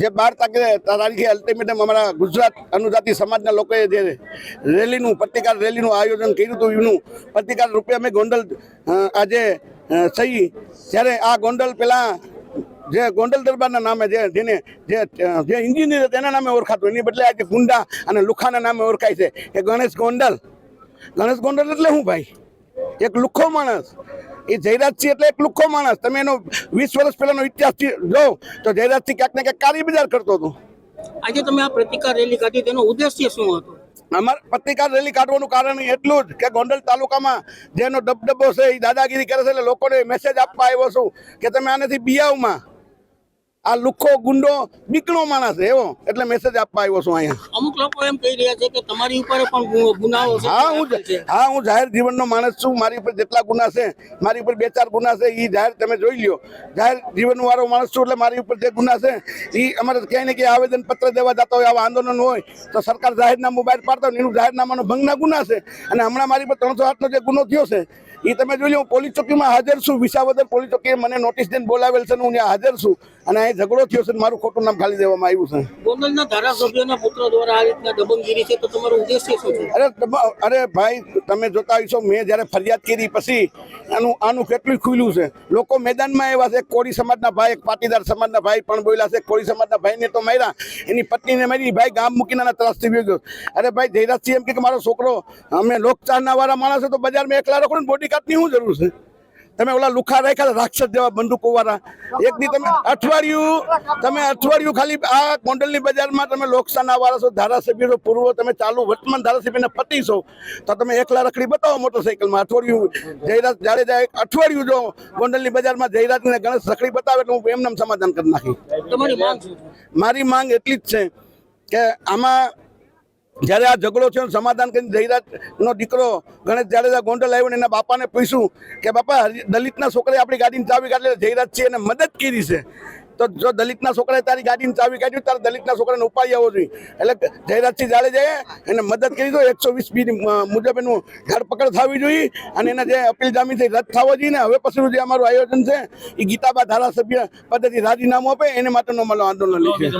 જે બાર તારીખે અલ્ટિમેટમ અમારા ગુજરાત અનુજાતિ સમાજના લોકોએ જે રેલીનું, પ્રતિકાર રેલીનું આયોજન કર્યું હતું એનું. પ્રતિકાર રૂપે અમે ગોંડલ આજે થઈ જ્યારે આ ગોંડલ પેલા, જે ગોંડલ દરબારના નામે જે, જેને, જે જે એન્જિનિયર તેના નામે ઓળખાતું. એની બદલે આજે ગુંડા અને લુખાના નામે ઓળખાય છે. એ ગણેશ ગોંડલ. ગણેશ ગોંડલ એટલે શું ભાઈ? એક લુખ્ખો માણસ. એ જયરાજસિંહ એટલે એક લુખ્ખો માણસ. તમે એનો વીસ વર્ષ પહેલાનો ઇતિહાસ જો તો જયરાજસિંહ ક્યાંક ને ક્યાંક કાળી બજાર કરતો હતો. આજે તમે આ પ્રતિકાર રેલી કાઢી તેનો ઉદ્દેશ્ય શું હતો? અમારે પત્રિકાર રેલી કાઢવાનું કારણ એટલું જ કે ગોંડલ તાલુકામાં જેનો ડબડબો છે એ દાદાગીરી કરે છે એટલે લોકોને મેસેજ આપવા આવ્યો છું કે તમે આનાથી બિયાવમાં આ લુખ્ખો ગુંડો બીકણો માણસ એવો એટલે મેસેજ આપવા આવ્યો છું અહીંયા. અમુક લોકો એમ કહી રહ્યા છે કે તમારી ઉપર પણ ગુનાઓ છે. હા હું હા હું જાહેર જીવનનો માણસ છું. મારી ઉપર જેટલા ગુના છે મારી ઉપર બે ચાર ગુના છે એ જાહેર તમે જોઈ લ્યો. જાહેર જીવન વાળો માણસ છું એટલે મારી ઉપર જે ગુના છે એ અમારે ક્યાંય ને ક્યાંય આવેદન પત્ર દેવા જતા હોય આવા આંદોલન હોય તો સરકાર જાહેરનામું બહાર પાડતા હોય એનું જાહેરનામાનો ભંગના ગુના છે. અને હમણાં મારી પર ત્રણસો આઠનો જે ગુનો થયો છે એ તમે જોઈ લો હું પોલીસ ચોકીમાં હાજર છું. વિસાવદર પોલીસ ચોકીએ મને નોટિસ દઈને બોલાવેલ છે હું ત્યાં હાજર છું. અને અહીં ઝઘડો થયો છે મારું ખોટું નામ ખાલી દેવામાં આવ્યું છે. ગોંડલના ધારાસભ્યના પુત્ર દ્વારા આ રીતના દબંગગીરી છે તો તમારો ઉદ્દેશ્ય શું છે? અરે અરે ભાઈ તમે જોતા આવીશો મેં જ્યારે ફરિયાદ કરી પછી આનું આનું કેટલું ખુલ્યું છે. લોકો મેદાનમાં આવ્યા છે કોળી સમાજના ભાઈ એક પાટીદાર સમાજના ભાઈ પણ બોલ્યા છે કોળી સમાજના ભાઈને તો માર્યા એની પત્નીને મારી ભાઈ ગામ મૂકીને આના ત્રાસથી ગયો. અરે ભાઈ જયરાજસિંહ એમ કે મારો છોકરો અમે લોકચારના વાળા માણસો તો બજારમાં એકલા રાખો ને બોડી કાર્ડની શું જરૂર છે? તમે ઓલા લુખા રાખ્યા રાક્ષસ જેવા બંદૂકો વાળા એક દી તમે અઠવાડિયું તમે અઠવાડિયું ખાલી આ ગોંડલની બજારમાં તમે લોકસાના વાળા છો ધારાસભ્ય છો પૂર્વ તમે ચાલુ વર્તમાન ધારાસભ્યને પતિ છો તો તમે એકલા રખડી બતાવો મોટરસાઇકલમાં અઠવાડિયું. જયરાજ જાડેજા એક અઠવાડિયું જો ગોંડલની બજારમાં જયરાજ ને ગણેશ રખડી બતાવે એટલે હું એમને સમાધાન કરી નાખી. મારી માંગ એટલી જ છે કે આમાં જ્યારે આ ઝઘડો ને સમાધાન કરીને જયરાજનો દીકરો ગણેશ જાડેજા ગોંડલ આવ્યો એના બાપાને પૂછ્યું કે બાપા દલિતના છોકરાએ આપણી ગાડીની ચાવી કાઢી જયરાજ છે એને મદદ કરી છે. તો જો દલિતના છોકરાએ તારી ગાડીની ચાવી કાઢી તારે દલિતના છોકરાને ઉપાડી આવવો જોઈએ. એટલે જયરાજસિંહ જાડેજાએ એને મદદ કરી દો એકસો વીસ બી મુજબ એનું ધરપકડ થવી જોઈએ અને એના જે અપીલ જામીનથી રદ થવો જોઈએ ને હવે પછીનું જે અમારું આયોજન છે એ ગીતાબા ધારાસભ્ય પદ્ધતિ રાજીનામું આપે એને માટેનો અમારો આંદોલન લીધું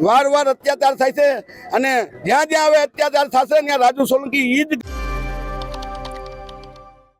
વાર વાર અત્યાચાર થાય છે અને જ્યાં જ્યાં હવે અત્યાચાર થશે ત્યાં રાજુ સોલંકી ઈ જ